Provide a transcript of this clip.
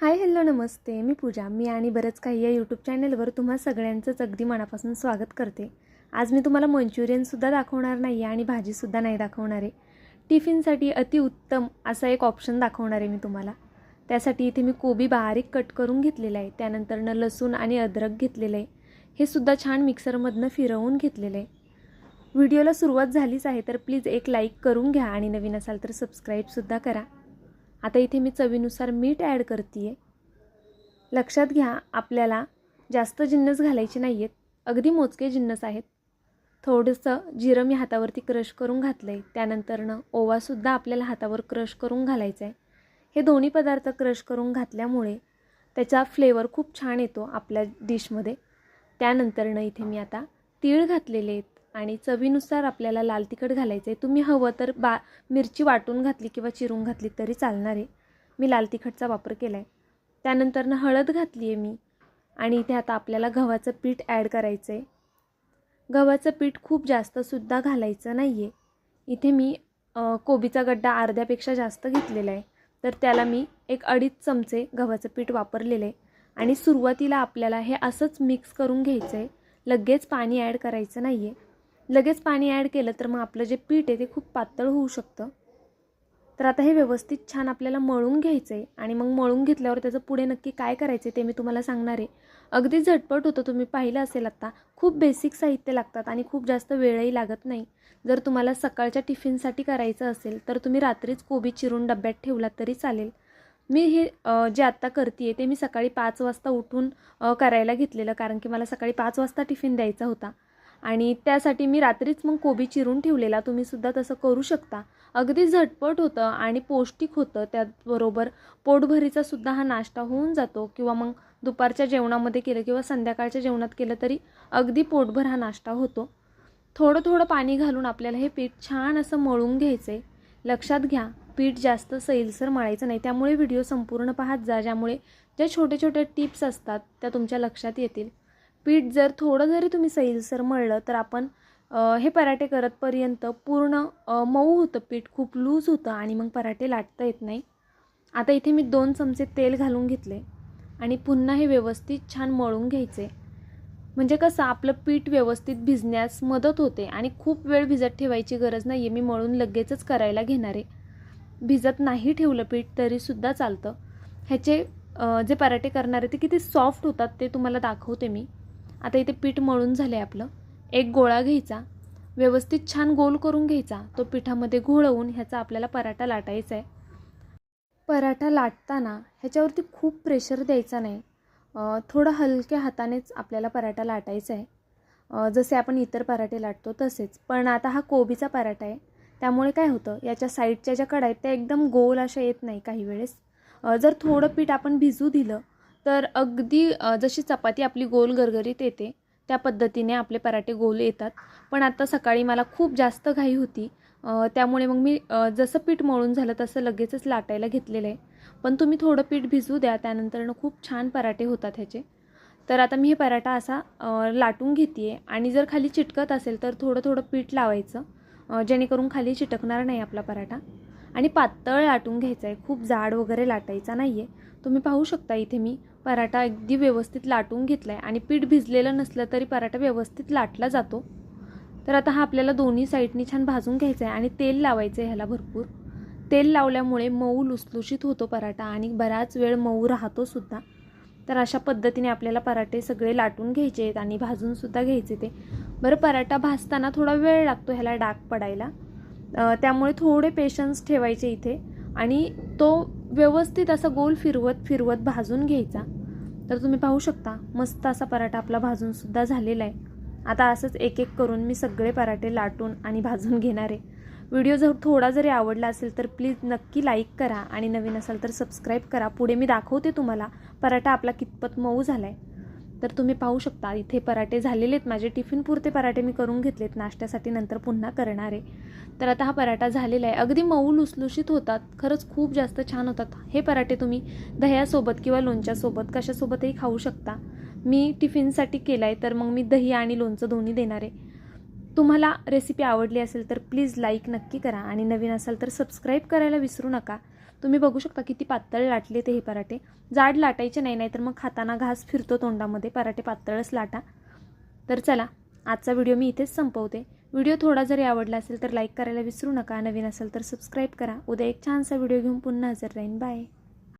Hi hello नमस्ते. मी पूजा. मी आणि बरंच काही या यूट्यूब चॅनलवर तुम्हा सगळ्यांचंच अगदी मनापासून स्वागत करते. आज मी तुम्हाला मंचुरियनसुद्धा दाखवणार नाही आहे आणि भाजीसुद्धा नाही दाखवणार आहे. टिफिनसाठी अतिउत्तम असा एक ऑप्शन दाखवणार आहे मी तुम्हाला. त्यासाठी इथे मी कोबी बारीक कट करून घेतलेला आहे. त्यानंतरनं लसूण आणि अद्रक घेतलेलं आहे. हे सुद्धा छान मिक्सरमधनं फिरवून घेतलेलं आहे. व्हिडिओला सुरुवात झालीच आहे तर प्लीज एक लाईक करून घ्या आणि नवीन असाल तर सबस्क्राईबसुद्धा करा. आता इथे मी चवीनुसार मीठ ॲड करते आहे लक्षात घ्या आपल्याला जास्त जिन्नस घालायचे नाही आहेत अगदी मोजके जिन्नस आहेत. थोडंसं जिरं मी हातावरती क्रश करून घातलं आहे त्यानंतरनं ओवासुद्धा आपल्याला हातावर क्रश करून घालायचं आहे हे दोन्ही पदार्थ क्रश करून घातल्यामुळे त्याचा फ्लेवर खूप छान येतो आपल्या डिशमध्ये. त्यानंतरनं इथे मी आता तीळ घातलेले आहेत. आणि चवीनुसार आपल्याला लाल तिखट घालायचं आहे तुम्ही हवं तर बा मिरची वाटून घातली किंवा चिरून घातली तरी चालणार आहे. मी लाल तिखटचा वापर केला आहे त्यानंतरनं हळद घातली आहे मी. आणि इथे आता आपल्याला गव्हाचं पीठ ॲड करायचं आहे गव्हाचं पीठ खूप जास्तसुद्धा घालायचं नाही आहे इथे मी कोबीचा गड्डा अर्ध्यापेक्षा जास्त घेतलेला आहे. तर त्याला मी एक अडीच चमचे गव्हाचं पीठ वापरलेलं आहे आणि सुरुवातीला आपल्याला हे असंच मिक्स करून घ्यायचं आहे लगेच पाणी ॲड करायचं नाही आहे लगेच पाणी ॲड केलं तर मग आपलं जे पीठ आहे ते खूप पातळ होऊ शकतं. तर आता हे व्यवस्थित छान आपल्याला मळून घ्यायचं आहे आणि मग मळून घेतल्यावर त्याचं पुढे नक्की काय करायचं आहे ते मी तुम्हाला सांगणार आहे. अगदी झटपट होतं तुम्ही पाहिलं असेल आत्ता खूप बेसिक साहित्य लागतात आणि खूप जास्त वेळही लागत नाही. जर तुम्हाला सकाळच्या टिफिनसाठी करायचं असेल तर तुम्ही रात्रीच कोबी चिरून डब्यात ठेवलात तरी चालेल. मी हे जे आत्ता करते आहे ते मी सकाळी पाच वाजता उठून करायला घेतलेलं कारण की मला सकाळी पाच वाजता टिफिन द्यायचा होता. आणि त्यासाठी मी रात्रीच मग कोबी चिरून ठेवलेला. तुम्हीसुद्धा तसं करू शकता. अगदी झटपट होतं आणि पौष्टिक होतं. त्याचबरोबर पोटभरीचा सुद्धा हा नाश्ता होऊन जातो किंवा मग दुपारच्या जेवणामध्ये केलं किंवा संध्याकाळच्या जेवणात केलं तरी अगदी पोटभर हा नाश्ता होतो. थोडं थोडं पाणी घालून आपल्याला हे पीठ छान असं मळून घ्यायचं आहे लक्षात घ्या पीठ जास्त सैलसर मळायचं नाही. त्यामुळे व्हिडिओ संपूर्ण पाहत जा ज्यामुळे ज्या छोटे छोटे टिप्स असतात त्या तुमच्या लक्षात येतील. पीठ जर थोडं जरी तुम्ही सैलसर मळलं तर आपण हे पराठे करतपर्यंत पूर्ण मऊ होतं पीठ खूप लूज होतं आणि मग पराठे लाटता येत नाही. आता इथे मी दोन चमचे तेल घालून घेतले आणि पुन्हा हे व्यवस्थित छान मळून घ्यायचे. म्हणजे कसं आपलं पीठ व्यवस्थित भिजण्यास मदत होते आणि खूप वेळ भिजत ठेवायची गरज नाही आहे मी मळून लगेचच करायला घेणार. आहे भिजत नाही ठेवलं पीठ तरीसुद्धा चालतं. ह्याचे जे पराठे करणार आहे ते किती सॉफ्ट होतात ते तुम्हाला दाखवते मी. आता इथे पीठ मळून झालं आहे आपलं. एक गोळा घ्यायचा व्यवस्थित छान गोल करून घ्यायचा तो पिठामध्ये घोळवून ह्याचा आपल्याला पराठा लाटायचा आहे. पराठा लाटताना ह्याच्यावरती खूप प्रेशर द्यायचा नाही. थोडं हलक्या हातानेच आपल्याला पराठा लाटायचा आहे. जसे आपण इतर पराठे लाटतो तसेच. पण आता हा कोबीचा पराठा आहे. त्यामुळे काय होतं याच्या साईडच्या ज्या कडा आहेत त्या एकदम गोल अशा येत नाही काही वेळेस. जर थोडं पीठ आपण भिजू दिलं तर अगदी जशी चपाती आपली गोल गरगरीत येते त्या पद्धतीने आपले पराठे गोल येतात. पण आता सकाळी मला खूप जास्त घाई होती. त्यामुळे मग मी जसं पीठ मळून झालं तसं लगेचच लाटायला घेतलेलं आहे. पण तुम्ही थोडं पीठ भिजू द्या त्यानंतरनं खूप छान पराठे होतात ह्याचे. तर आता मी हे पराठा असा लाटून घेते आहे आणि जर खाली चिटकत असेल तर थोडं थोडं पीठ लावायचं जेणेकरून खाली चिटकणार नाही आपला पराठा. आणि पातळ लाटून घ्यायचं आहे खूप जाड वगैरे लाटायचा नाही आहे तुम्ही पाहू शकता इथे मी पराठा अगदी व्यवस्थित लाटून घेतला आहे आणि पीठ भिजलेलं नसलं तरी पराठा व्यवस्थित लाटला जातो. तर आता हा आपल्याला दोन्ही साईडनी छान भाजून घ्यायचा आहे आणि तेल लावायचं आहे ह्याला भरपूर. तेल लावल्यामुळे मऊ लुसलुशीत होतो पराठा आणि बराच वेळ मऊ राहतो सुद्धा. तर अशा पद्धतीने आपल्याला पराठे सगळे लाटून घ्यायचे आहेत आणि भाजूनसुद्धा घ्यायचे ते. बरं पराठा भाजताना थोडा वेळ लागतो ह्याला डाग पडायला. त्यामुळे थोडे पेशन्स ठेवायचे इथे. आणि तो व्यवस्थित असा गोल फिरवत फिरवत भाजून घ्यायचा. तर तुम्ही पाहू शकता मस्त असा पराठा आपला भाजूनसुद्धा झालेला आहे. आता असंच एक एक करून मी सगळे पराठे लाटून आणि भाजून घेणार आहे. व्हिडिओ जर थोडा जरी आवडला असेल तर प्लीज नक्की लाईक करा आणि नवीन असाल तर सबस्क्राईब करा. पुढे मी दाखवते तुम्हाला पराठा आपला कितपत मऊ झाला आहे तर तुम्ही पाहू शकता इथे पराठे झालेले आहेत. माझे टिफिन पुरते पराठे मी करून घेतलेत. नाश्त्यासाठी नंतर पुन्हा करणार आहे. तर आता हा पराठा झालेला आहे. अगदी मऊ लुसलुशीत होतात. खरंच खूप जास्त छान होतात. हे पराठे तुम्ही दह्यासोबत किंवा लोणच्यासोबत कशासोबतही खाऊ शकता. मी टिफिनसाठी केला आहे तर मग मी दही आणि लोणचं दोन्ही देणार आहे. तुम्हाला रेसिपी आवडली असेल तर प्लीज लाईक नक्की करा. आणि नवीन असाल तर सबस्क्राईब करायला विसरू नका. तुम्ही बघू शकता किती पातळ लाटले ते हे पराठे. जाड लाटायचे नाही नाहीतर मग खाताना घास फिरतो तोंडामध्ये पराठे पातळच लाटा. तर चला आजचा व्हिडिओ मी इथेच संपवते. व्हिडिओ थोडा जरी आवडला असेल तर लाईक करायला विसरू नका. नवीन असेल तर सबस्क्राईब करा. उद्या एक छानसा व्हिडिओ घेऊन पुन्हा हजर राहीन. बाय